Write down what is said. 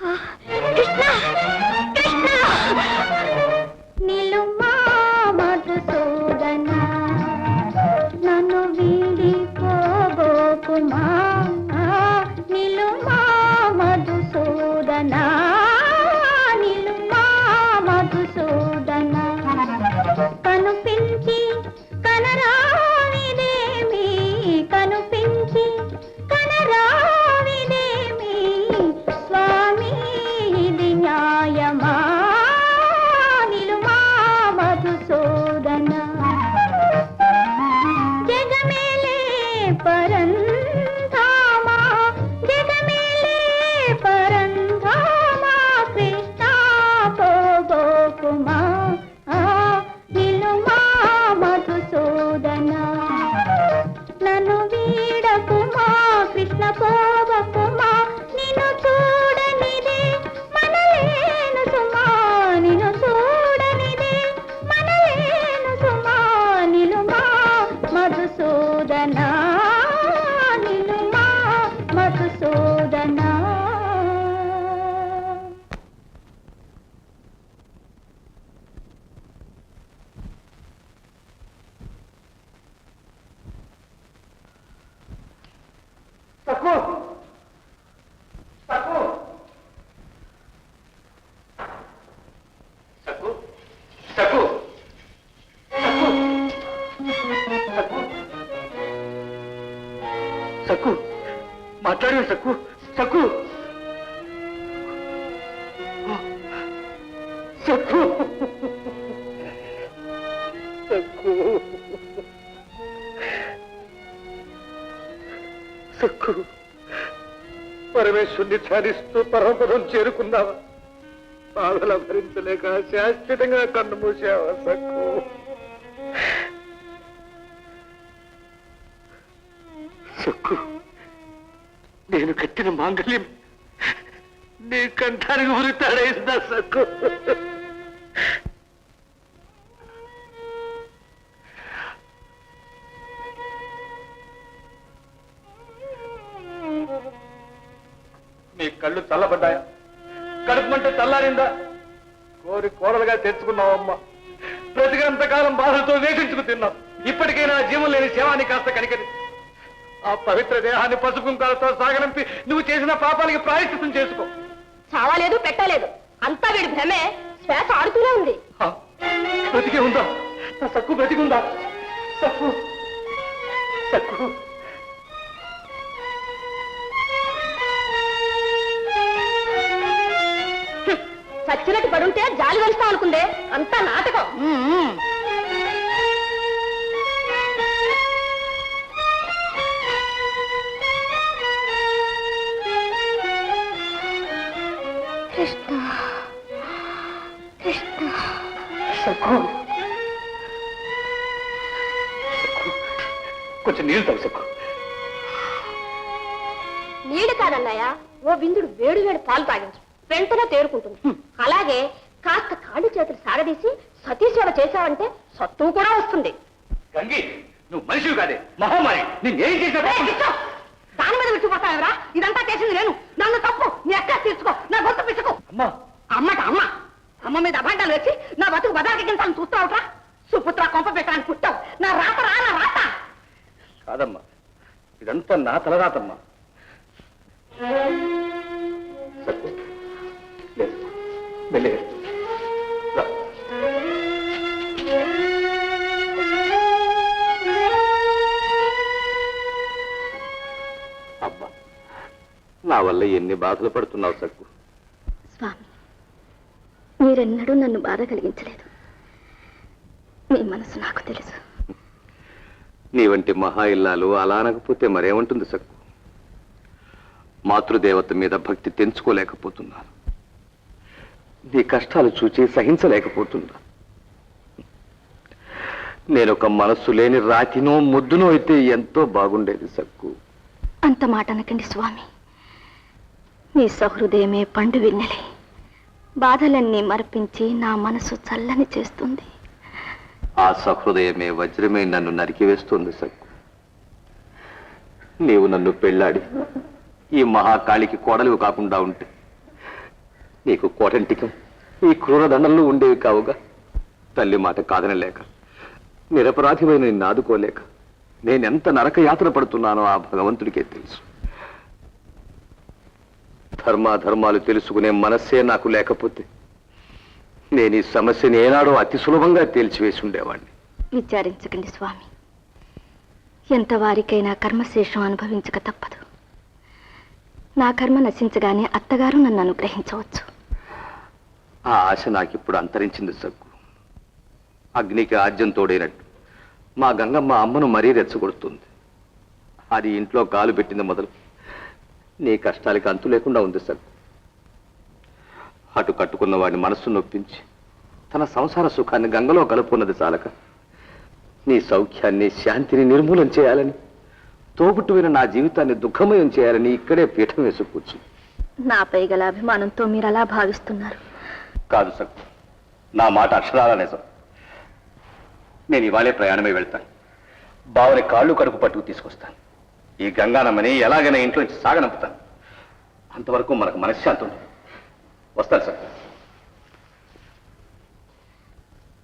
Huh? తక్కువ తక్కువ సక్కు సక్కు సక్కు సక్కు మాట్లాడే సక్కు సక్కు సక్కు పరమేశ్వరుని ధ్యానిస్తూ పరమపదం చేరుకున్నావా? బాధల భరించలేక శాశ్వతంగా కన్ను మూసావా సక్కు? సక్కు నేను కట్టిన మాంగళ్యం నీ కంఠానికి ఉరితాడైందా సక్కు? కళ్ళు చల్లబడ్డాయా కడుపుమంటే చల్లారిందా కోరి కోడలుగా తెచ్చుకున్నావమ్మా. బ్రతికినంతకాలం బాధలతో వేధించుకు తిన్నావు. ఇప్పటికైనా జీవం లేని శవాన్ని కాస్త కనికరి. ఆ పవిత్ర దేహాన్ని పసుకుంకాలతో సాగనంపి నువ్వు చేసిన పాపాలకి ప్రాయశ్చితం చేసుకో. చావలేదు పెట్టలేదు అంతా వీడి భ్రమే. శ్వాస ఆడుతూనే ఉంది. బ్రతికే ఉందా? నా సక్కు బ్రతికుందా? సక్కు. సక్కు. చచ్చినట్టు పడుంటే జాలి వెళ్తాం అనుకుందే. అంతా నాటకం. కృష్ణ. కృష్ణ. కొంచెం నీళ్ళు తాగు సక్కు నీడు కాదన్నయ్య ఓ బిందుడు వేడి వేడి పాలు తాగించు. వెంటనే తేరుకుంటుంది. అలాగే కాస్త కాళ్ళు చేతులు సాగదీసి సతీసేవ చేశావంటే సత్తువు కూడా వస్తుంది. గంగి నువ్వు మనిషివి కాదే మహమ్మారి. నిన్నేం! దాని మీద విడిచిపోతావురా ఇదంతా చేసింది నేను. నన్ను తప్పు. నీ అక్క తీర్చుకో నా గొంతు పిచ్చుకో అమ్మా. అమ్మట అమ్మ. అమ్మ మీద అభాండాలు వచ్చి నా బతుకు బదాకి గింతాను చూస్తావుట్రా సుపుత్ర కొంప పెట్టడానికి పుట్టావు. నా రాత రా నా రాత. కాదమ్మా. ఇదంతా నా తలరాతమ్మా. వెళ్ళే. రా. అబ్బా నా వల్ల ఎన్ని బాధలు పడుతున్నావు సక్కు స్వామి మీరెన్నడూ నన్ను బాధ కలిగించలేదు. మీ మనసు నాకు తెలుసు. నీ వంటి మహా ఇల్లాలు అలా అనకపోతే మరేముంటుంది సక్కు మాతృదేవత మీద భక్తి తెంచుకోలేకపోతున్నాను. నీ కష్టాలు చూచి సహించలేకపోతున్నా. నేను ఒక మనస్సు లేని రాతినో ముద్దునో అయితే ఎంతో బాగుండేది సక్కు. అంత మాట అనకండి స్వామి. మీ సహృదయమే పండు వెన్నెలే. బాధలన్నీ మరపించి నా మనసు చల్లని చేస్తుంది. ఆ సహృదయమే వజ్రమే నన్ను నరికివేస్తుంది సక్కు. నీవు నన్ను పెళ్ళాడి ఈ మహాకాళికి కోడలు కాకుండా ఉంటే నీకు కోటంటికం. ఈ క్రూరదండలు ఉండేవి కావుగా. తల్లి మాట కాదనలేక నిరపరాధిమైన నిన్ను ఆదుకోలేక నేనెంత నరక యాత్ర పడుతున్నానో ఆ భగవంతుడికే తెలుసు. ధర్మాధర్మాలు తెలుసుకునే మనస్సే నాకు లేకపోతే నేను ఈ సమస్యని ఏనాడో అతి సులభంగా తేల్చివేసి ఉండేవాణ్ణి. విచారించకండి స్వామి. ఎంత వారికైనా కర్మశేషం అనుభవించక తప్పదు. నా కర్మ నశించగానే అత్తగారు నన్ను అనుగ్రహించవచ్చు. ఆ ఆశ నాకిప్పుడు అంతరించింది సగ్గు. అగ్నికి ఆజ్యం తోడైనట్టు. మా గంగమ్మ అమ్మను మరీ రెచ్చగొడుతుంది. అది ఇంట్లో కాలు పెట్టింది మొదలు. నీ కష్టాలకి అంతు లేకుండా ఉంది సగ్గు. అటు కట్టుకున్న వాడిని మనస్సు నొప్పించి తన సంసార సుఖాన్ని గంగలో కలుపుకున్నది చాలక నీ సౌఖ్యాన్ని శాంతిని నిర్మూలం చేయాలని తోబుట్టువైన నా జీవితాన్ని దుఃఖమయం చేయాలని ఇక్కడే పీఠం వేసి కూర్చుంది. నాపై గల అభిమానంతో మీరు అలా భావిస్తున్నారు. కాదు సార్ నా మాట అక్షరాల నిజం. నేను ఇవాళే ప్రయాణమై వెళ్తాను. బావని కాళ్ళు కడుపు పట్టుకు తీసుకొస్తాను. ఈ గంగానమ్మని ఎలాగైనా ఇంట్లోంచి సాగనంపుతాను. అంతవరకు మనకు మనశ్శాంతి ఉండదు. వస్తాను సార్.